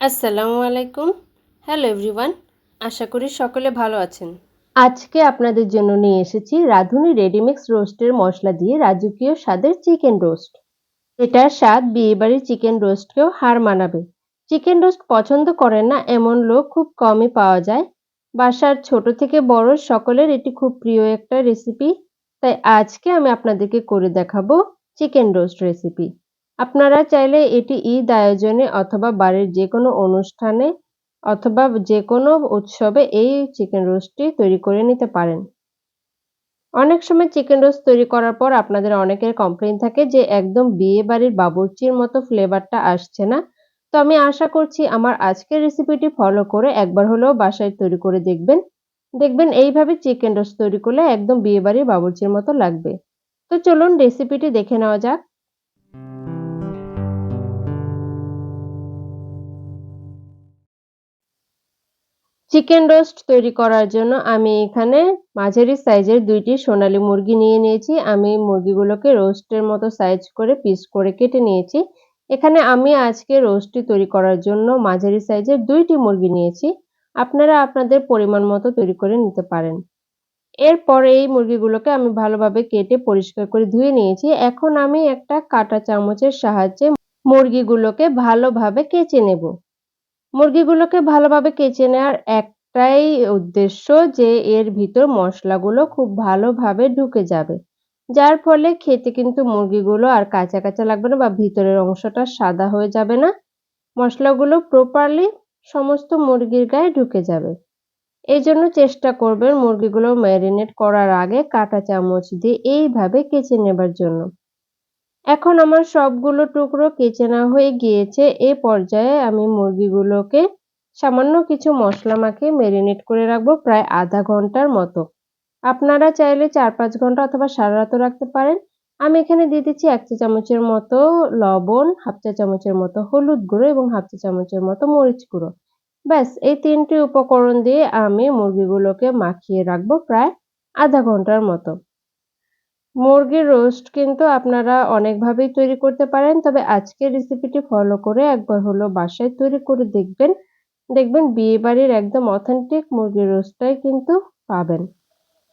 আসসালামু আলাইকুম। Hello everyone আশা করি সকলে ভালো আছেন। আজকে আপনাদের জন্য নিয়ে এসেছি রাঁধুনি রেডিমিক্স রোস্টের মশলা দিয়ে রাজকীয় স্বাদের চিকেন রোস্ট এটার স্বাদ বিয়েবাড়ির চিকেন রোস্টকেও হার মানাবে। চিকেন রোস্ট পছন্দ করেন না এমন লোক খুব কমই পাওয়া যায়। বাসার ছোট থেকে বড় সকলের এটি খুব প্রিয় একটা রেসিপি তাই আজকে আমি আপনাদেরকে করে দেখাবো চিকেন রোস্ট রেসিপি আপনারা চাইলে এটি ঈদ আয়োজনে অথবা বাড়ির যে কোনো অনুষ্ঠানে অথবা যে কোনো উৎসবে এই চিকেন রোস্টটি তৈরি করে নিতে পারেন। অনেক সময় চিকেন রোস্ট তৈরি করার পর আপনাদের অনেকের কমপ্লেন থাকে যে একদম বিয়ে বাড়ির বাবুর্চির মতো ফ্লেভারটা আসছে না। তো আমি আশা করছি আমার আজকের রেসিপিটি ফলো করে একবার হলেও বাসায় তৈরি করে দেখবেন। দেখবেন এইভাবে চিকেন রোস্ট তৈরি করলে একদম বিয়ে বাড়ির বাবুর্চির মতো লাগবে। তো চলুন রেসিপিটি দেখে নেওয়া যাক। চিকেন রোস্ট তৈরি করার জন্য আমি এখানে মাঝারি সাইজের দুইটি সোনালি মুরগি নিয়ে নিয়েছি। আমি মুরগিগুলোকে রোস্টের মতো সাইজ করে পিস করে কেটে নিয়েছি। এখানে আমি আজকে রোস্টটি তৈরি করার জন্য মাঝারি সাইজের দুইটি মুরগি নিয়েছি। আপনারা আপনাদের পরিমাণ মতো তৈরি করে নিতে পারেন। এরপরে এই মুরগিগুলোকে আমি ভালোভাবে কেটে পরিষ্কার করে ধুয়ে নিয়েছি। এখন আমি একটা কাঁটা চামচের সাহায্যে মুরগিগুলোকে ভালোভাবে কেচে নেব। মুরগিগুলোকে ভালোভাবে কেচে নেওয়ার একটাই উদ্দেশ্য যে এর ভিতর মশলাগুলো খুব ভালোভাবে ঢুকে যাবে। যার ফলে খেতে কিন্তু মুরগিগুলো আর কাঁচা কাঁচা লাগবে না বা ভিতরের অংশটা সাদা হয়ে যাবে না। মশলাগুলো প্রপারলি সমস্ত মুরগির গায়ে ঢুকে যাবে। এই জন্য চেষ্টা করবেন মুরগিগুলো ম্যারিনেট করার আগে কাঁটা চামচ দিয়ে এইভাবে কেচে নেবার জন্য। এখন আমার সবগুলো টুকরো কেচে নেওয়া হয়ে গিয়েছে। এ পর্যায়ে আমি মুরগিগুলোকে সামান্য কিছু মশলা মাখিয়ে ম্যারিনেট করে রাখব প্রায় আধা ঘণ্টার মতো। আপনারা চাইলে চার পাঁচ ঘণ্টা অথবা সারা রাতও রাখতে পারেন। আমি এখানে দিয়ে দিচ্ছি এক চা চামচের মতো লবণ, হাফ চা চামচের মতো হলুদ গুঁড়ো এবং হাফ চা চামচের মতো মরিচ গুঁড়ো। ব্যাস, এই তিনটি উপকরণ দিয়ে আমি মুরগিগুলোকে মাখিয়ে রাখব প্রায় আধা ঘণ্টার মতো। মুরগির রোস্ট কিন্তু আপনারা অনেকভাবেই তৈরি করতে পারেন। তবে আজকের রেসিপিটি ফলো করে একবার হলো বাসায় তৈরি করে দেখবেন। দেখবেন বিয়েবাড়ির একদম অথেন্টিক মুরগির রোস্টটাই কিন্তু পাবেন।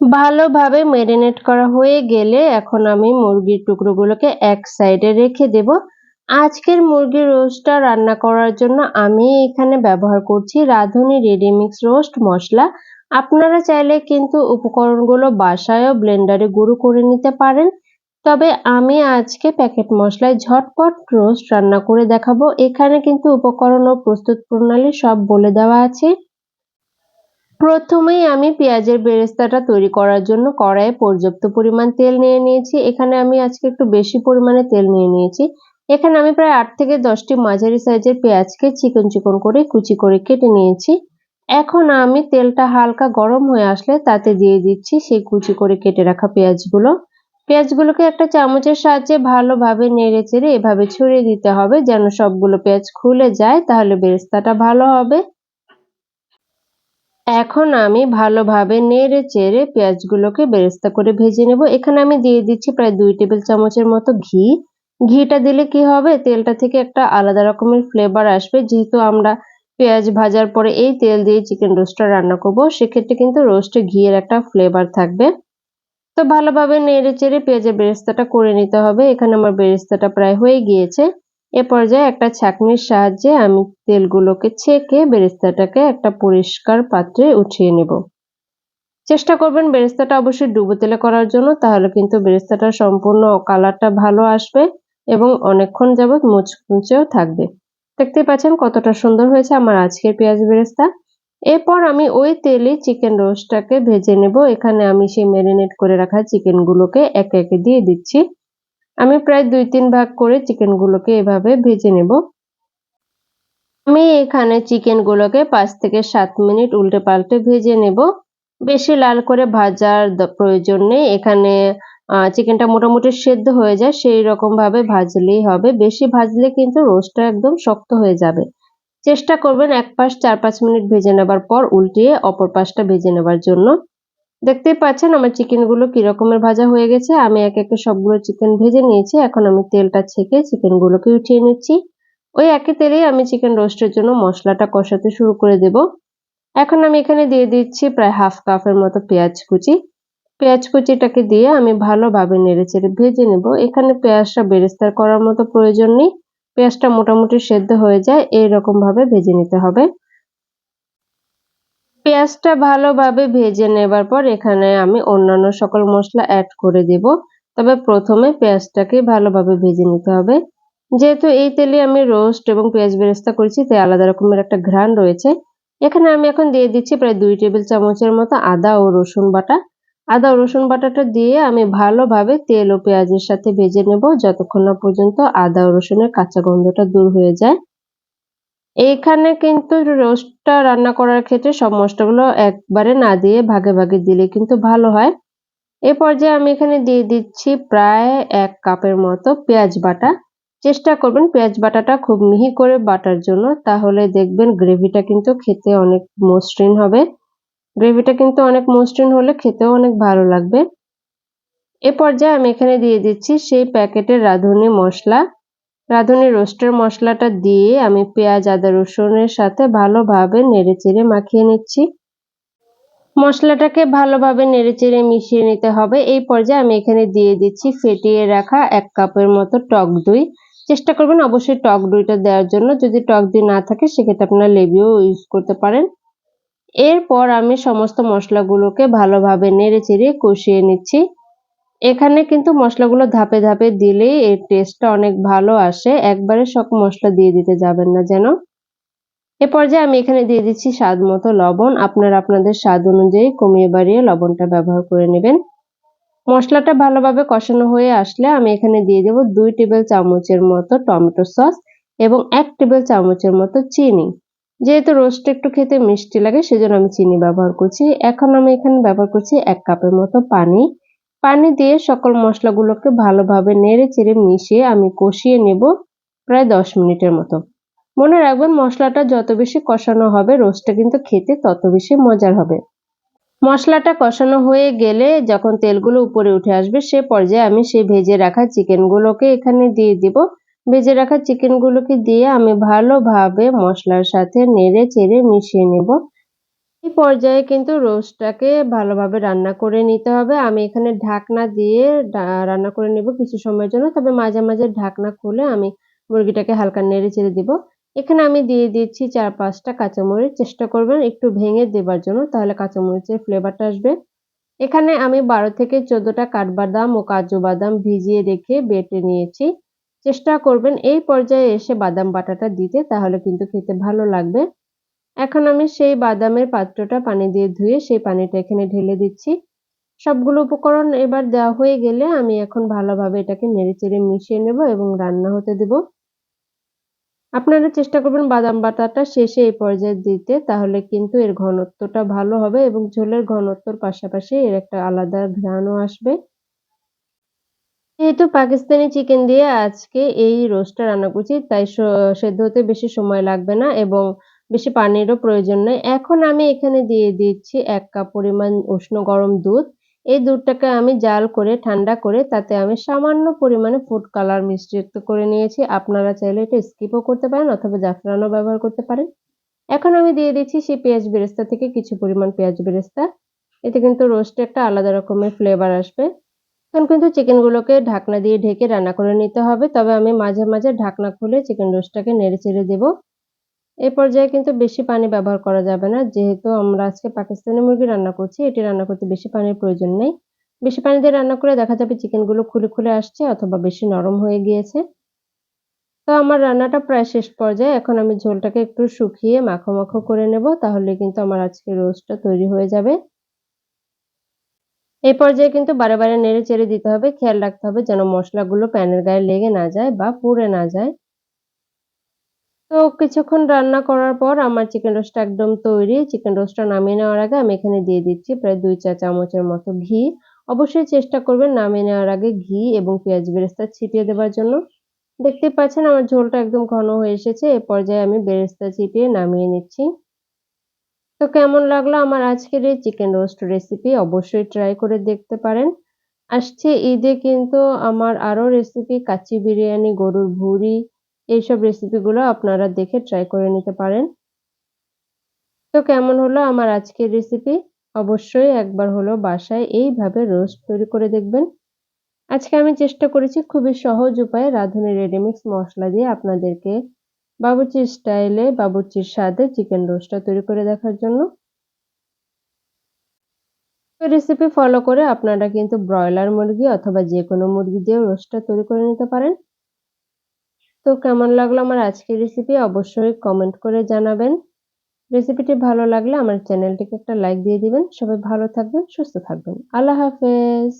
ভালোভাবে ম্যারিনেট করা হয়ে গেলে এখন আমি মুরগির টুকরোগুলোকে এক সাইডে রেখে দেব। আজকের মুরগির রোস্টটা রান্না করার জন্য আমি এখানে ব্যবহার করছি রাঁধুনি রেডিমিক্স রোস্ট মশলা। আপনারা চাইলে কিন্তু উপকরণগুলো বাসায়ও ব্লেন্ডারে গুঁড়ো করে নিতে পারেন। তবে আমি আজকে প্যাকেট মশলায় ঝটপট রোস্ট রান্না করে দেখাবো। এখানে কিন্তু উপকরণ ও প্রস্তুত প্রণালী সব বলে দেওয়া আছে। প্রথমেই আমি পেঁয়াজের বেরেস্তাটা তৈরি করার জন্য কড়াইয়ে পর্যাপ্ত পরিমাণ তেল নিয়ে নিয়েছি। এখানে আমি আজকে একটু বেশি পরিমাণে তেল নিয়ে নিয়েছি। এখানে আমি প্রায় আট থেকে দশটি মাঝারি সাইজের পেঁয়াজকে চিকন চিকন করে কুচি করে কেটে নিয়েছি। এখন আমি তেলটা হালকা গরম হয়ে আসলে তাতে দিয়ে দিচ্ছি সেই কুচি করে কেটে রাখা পেঁয়াজগুলো। পেঁয়াজগুলোকে একটা চামচের সাহায্যে ভালোভাবে নেড়ে চেড়ে এভাবে ছড়িয়ে দিতে হবে যেন সবগুলো পেঁয়াজ খুলে যায়, তাহলে বেরেস্তাটা ভালো হবে। এখন আমি ভালোভাবে নেড়ে চেড়ে পেঁয়াজগুলোকে বেরেস্তা করে ভেজে নেব। এখানে আমি দিয়ে দিচ্ছি প্রায় দুই টেবিল চামচের মতো ঘি। ঘিটা দিলে কি হবে? তেলটা থেকে একটা আলাদা রকমের ফ্লেভার আসবে। যেহেতু আমরা পেঁয়াজ ভাজার পরে এই তেল দিয়ে চিকেন রোস্টটা রান্না করব। সেক্ষেত্রে কিন্তু রোস্টে ঘিয়ের একটা ফ্লেভার থাকবে। তো ভালোভাবে নেড়ে চেড়ে পেঁয়াজের বেরেস্তাটা করে নিতে হবে। এখানে আমার বেরেস্তাটা প্রায় হয়ে গিয়েছে। এ পর্যায়ে একটা ছাঁকনির সাহায্যে আমি তেলগুলোকে ছেঁকে বেরেস্তাটাকে একটা পরিষ্কার পাত্রে উঠিয়ে নেব। চেষ্টা করবেন বেরেস্তাটা অবশ্যই ডুবো তেলে করার জন্য, তাহলে কিন্তু বেরেস্তাটা সম্পূর্ণ কালারটা ভালো আসবে এবং অনেকক্ষণ যাবৎ মুচমুচেও থাকবে। দেখতে পাচ্ছেন কতটা সুন্দর হয়েছে আমার আজকের পেঁয়াজ বেরেস্তা। এরপর আমি ওই তেলে চিকেন রোস্টটাকে ভেজে নেব। এখানে আমি সেই ম্যারিনেট করে রাখা চিকেনগুলোকে একে একে দিয়ে দিচ্ছি। আমি প্রায় দুই তিন ভাগ করে চিকেনগুলোকে এভাবে ভেজে নেব। আমি এখানে চিকেনগুলোকে পাঁচ থেকে সাত মিনিট উল্টে পাল্টে ভেজে নেব। বেশি লাল করে ভাজার প্রয়োজন নেই। এখানে চিকেনটা মোটামুটি সেদ্ধ হয়ে যায়, সেই রকম ভাবে ভাজলেই হবে। বেশি ভাজলে কিন্তু রোস্টটা একদম শক্ত হয়ে যাবে। চেষ্টা করবেন এক পাশ, চার পাঁচ মিনিট ভেজে নেবার পর উল্টিয়ে অপর পাশটা ভেজে নেবার জন্য। দেখতেই পাচ্ছেন আমার চিকেনগুলো রকমের ভাজা হয়ে গেছে। আমি এক একে সবগুলো চিকেন ভেজে নিয়েছি। এখন আমি তেলটা ছেঁকে চিকেনগুলোকে উঠিয়ে নিচ্ছি। ওই একই তেলেই আমি চিকেন রোস্টের জন্য মশলাটা কষাতে শুরু করে দেব। এখন আমি এখানে দিয়ে দিচ্ছি প্রায় হাফ কাপের মতো পেঁয়াজ কুচি। পেঁয়াজ কুচিটাকে দিয়ে আমি ভালোভাবে নেড়েচেড়ে ভেজে নেব। এখানে পেঁয়াজটা বেরেস্তার করার মতো প্রয়োজন নেই। পেঁয়াজটা মোটামুটি সেদ্ধ হয়ে যায় এইরকম ভাবে ভেজে নিতে হবে। পেঁয়াজটা ভালোভাবে ভেজে নেবার পর এখানে আমি অন্যান্য সকল মশলা অ্যাড করে দেব। তবে প্রথমে পেঁয়াজটাকে ভালোভাবে ভেজে নিতে হবে। যেহেতু এই তেলে আমি রোস্ট এবং পেঁয়াজ বেরেস্তা করেছি, তাই আলাদা রকমের একটা ঘ্রাণ রয়েছে। এখানে আমি এখন দিয়ে দিচ্ছি প্রায় দুই টেবিল চামচের মতো আদা ও রসুন বাটা। আদা, রসুন বাটাটা দিয়ে আমি ভালোভাবে তেল ও পেঁয়াজের সাথে ভেজে নেব যতক্ষণ না পর্যন্ত আদা রসুনের কাঁচা গন্ধটা দূর হয়ে যায়। এইখানে কিন্তু রোস্টটা রান্না করার ক্ষেত্রে সব মশলাগুলো একবারে না দিয়ে ভাগে ভাগে দিলে কিন্তু ভালো হয়। এ পর্যায়ে আমি এখানে দিয়ে দিচ্ছি প্রায় এক কাপের মতো পেঁয়াজ বাটা। চেষ্টা করবেন পেঁয়াজ বাটাটা খুব মিহি করে বাটার জন্য, তাহলে দেখবেন গ্রেভিটা কিন্তু খেতে অনেক মসৃণ হবে। গ্রেভিটা কিন্তু অনেক মসৃণ হলে খেতেও অনেক ভালো লাগবে। এ পর্যায়ে আমি এখানে দিয়ে দিচ্ছি সেই প্যাকেটের রাঁধুনি মশলা। রাঁধুনি রোস্টের মশলাটা দিয়ে আমি পেঁয়াজ, আদা, রসুনের সাথে ভালোভাবে নেড়েচেড়ে মাখিয়ে নিচ্ছি। মশলাটাকে ভালোভাবে নেড়েচেড়ে মিশিয়ে নিতে হবে। এই পর্যায়ে আমি এখানে দিয়ে দিচ্ছি ফেটিয়ে রাখা এক কাপের মতো টক দই। চেষ্টা করবেন অবশ্যই টক দইটা দেওয়ার জন্য। যদি টক দই না থাকে, সেক্ষেত্রে আপনারা লেবুও ইউজ করতে পারেন। এরপর আমি সমস্ত মশলাগুলোকে ভালোভাবে নেড়ে চেড়ে কষিয়ে নিচ্ছি। এখানে কিন্তু মশলাগুলো ধাপে ধাপে দিলেই এর টেস্টটা অনেক ভালো আসে। একবারে সব মশলা দিয়ে দিতে যাবেন না যেন। এ পর্যায়ে আমি এখানে দিয়ে দিচ্ছি স্বাদ মতো লবণ। আপনারা আপনাদের স্বাদ অনুযায়ী কমিয়ে বাড়িয়ে লবণটা ব্যবহার করে নেবেন। মশলাটা ভালোভাবে কষানো হয়ে আসলে আমি এখানে দিয়ে দেব দুই টেবিল চামচের মতো টমেটো সস এবং এক টেবিল চামচের মতো চিনি। যেহেতু রোস্ট একটু খেতে মিষ্টি লাগে, সেজন্য আমি চিনি ব্যবহার করছি। এখন আমি এখানে ব্যবহার করছি এক কাপের মতো পানি। পানি দিয়ে সকল মশলাগুলোকে ভালোভাবে নেড়ে চেড়ে মিশিয়ে আমি কষিয়ে নেব প্রায় দশ মিনিটের মতো। মনে রাখবেন, মশলাটা যত বেশি কষানো হবে রোস্টটা কিন্তু খেতে তত বেশি মজার হবে। মশলাটা কষানো হয়ে গেলে যখন তেলগুলো উপরে উঠে আসবে, সে পর্যায়ে আমি সেই ভেজে রাখা চিকেনগুলোকে এখানে দিয়ে দিব। ভেজে রাখা চিকেনগুলোকে দিয়ে আমি ভালোভাবে মশলার সাথে নেড়ে চেড়ে মিশিয়ে নেব। এই পর্যায়ে কিন্তু রোস্টটাকে ভালোভাবে রান্না করে নিতে হবে। আমি এখানে ঢাকনা দিয়ে রান্না করে নেব কিছু সময়ের জন্য। তবে মাঝে মাঝে ঢাকনা খুলে আমি মুরগিটাকে হালকা নেড়ে চেড়ে দিব। এখানে আমি দিয়ে দিচ্ছি চার পাঁচটা কাঁচামরিচ। চেষ্টা করবেন একটু ভেঙে দেবার জন্য, তাহলে কাঁচামরিচের ফ্লেভারটা আসবে। এখানে আমি বারো থেকে চোদ্দোটা কাঠবাদাম ও কাজু বাদাম ভিজিয়ে রেখে বেটে নিয়েছি। চেষ্টা করবেন এই পর্যায়ে এসে বাদাম বাটাটা দিতে, তাহলে কিন্তু খেতে ভালো লাগবে। এখন আমি সেই বাদামের পাত্রটা পানি দিয়ে ধুয়ে সেই পানিটা এখানে ঢেলে দিচ্ছি। সবগুলো উপকরণ এবার দেওয়া হয়ে গেলে আমি এখন ভালোভাবে এটাকে নেড়েচেড়ে মিশিয়ে নেব এবং রান্না হতে দেব। আপনারা চেষ্টা করবেন বাদাম বাটাটা শেষে এই পর্যায়ে দিতে, তাহলে কিন্তু এর ঘনত্বটা ভালো হবে এবং ঝোলের ঘনত্বর পাশাপাশি এর একটা আলাদা ঘ্রাণও আসবে। যেহেতু পাকিস্তানি চিকেন দিয়ে আজকে এই রোস্টটা রান্না করছি, তাই সেদ্ধ হতে বেশি সময় লাগবে না এবং বেশি পানিরও প্রয়োজন নেই। এখন আমি এখানে দিয়ে দিচ্ছি এক কাপ পরিমাণ উষ্ণ গরম দুধ। এই দুধটাকে আমি জাল করে, ঠান্ডা করে, তাতে আমি সামান্য পরিমাণে ফুড কালার মিশ্রিত করে নিয়েছি। আপনারা চাইলে এটা স্কিপও করতে পারেন অথবা জাফরানও ব্যবহার করতে পারেন। এখন আমি দিয়ে দিচ্ছি সেই পেঁয়াজ বেরেস্তা থেকে কিছু পরিমাণ পেঁয়াজ বেরেস্তা। এতে কিন্তু রোস্টে একটা আলাদা রকমের ফ্লেভার আসবে। এখন কিন্তু চিকেনগুলোকে ঢাকনা দিয়ে ঢেকে রান্না করে নিতে হবে। তবে আমি মাঝে মাঝে ঢাকনা খুলে চিকেন রোস্টটাকে নেড়ে চেড়ে দেবো। এ পর্যায়ে কিন্তু বেশি পানি ব্যবহার করা যাবে না। যেহেতু আমরা আজকে পাকিস্তানি মুরগি রান্না করছি, এটি রান্না করতে বেশি পানির প্রয়োজন নেই। বেশি পানি দিয়ে রান্না করে দেখা যাবে চিকেনগুলো খুলে খুলে আসছে অথবা বেশি নরম হয়ে গিয়েছে। তো আমার রান্নাটা প্রায় শেষ পর্যায়ে। এখন আমি ঝোলটাকে একটু শুকিয়ে মাখো মাখো করে নেব। তাহলে কিন্তু আমার আজকে রোস্টটা তৈরি হয়ে যাবে। এই পর্যায়ে কিন্তু বারে বারে নেড়ে চেড়ে দিতে হবে, খেয়াল রাখতে হবে যেন মশলাগুলো প্যানের গায়ে লেগে না যায় বা পুড়ে না যায়। তো কিছুক্ষণ রান্না করার পর আমার চিকেন রোস্টটা একদম তৈরি। চিকেন রোস্টটা নামিয়ে নেওয়ার আগে আমি এখানে দিয়ে দিচ্ছি প্রায় দুই চা চামচের মতো ঘি। অবশ্যই চেষ্টা করবেন নামিয়ে নেওয়ার আগে ঘি এবং পেঁয়াজ বেরেস্তা ছিটিয়ে দেওয়ার জন্য। দেখতে পাচ্ছেন আমার ঝোলটা একদম ঘন হয়ে এসেছে, এ পর্যায়ে আমি বেরেস্তা ছিটিয়ে নামিয়ে নিচ্ছি। তো কেমন লাগল আমার আজকের এই চিকেন রোস্ট রেসিপি অবশ্যই ট্রাই করে দেখতে পারেন। আসছে ঈদে কিন্তু আমার আরও রেসিপি কাচ্চি বিরিয়ানি, গরুর ভুড়ি, এইসব রেসিপিগুলো আপনারা দেখে ট্রাই করে নিতে পারেন। তো কেমন হলো আমার আজকের রেসিপি অবশ্যই একবার হলো বাসায় এইভাবে রোস্ট তৈরি করে দেখবেন। আজকে আমি চেষ্টা করেছি খুবই সহজ উপায়ে রাঁধুনি রেডিমিক্স মশলা দিয়ে আপনাদেরকে বাবুর্চির স্টাইলে বাবুর্চির স্বাদে চিকেন রোস্টটা তৈরি করে দেখার জন্য। রেসিপি ফলো করে আপনারা কিন্তু ব্রয়লার মুরগি অথবা যে কোনো মুরগি দিয়েও রোস্টটা তৈরি করে নিতে পারেন। তো কেমন লাগল আমার আজকের রেসিপি অবশ্যই কমেন্ট করে জানাবেন। রেসিপিটি ভালো লাগলে আমার চ্যানেলটিকে একটা লাইক দিয়ে দিবেন। সবাই ভালো থাকবেন, সুস্থ থাকবেন। আল্লাহ হাফেজ।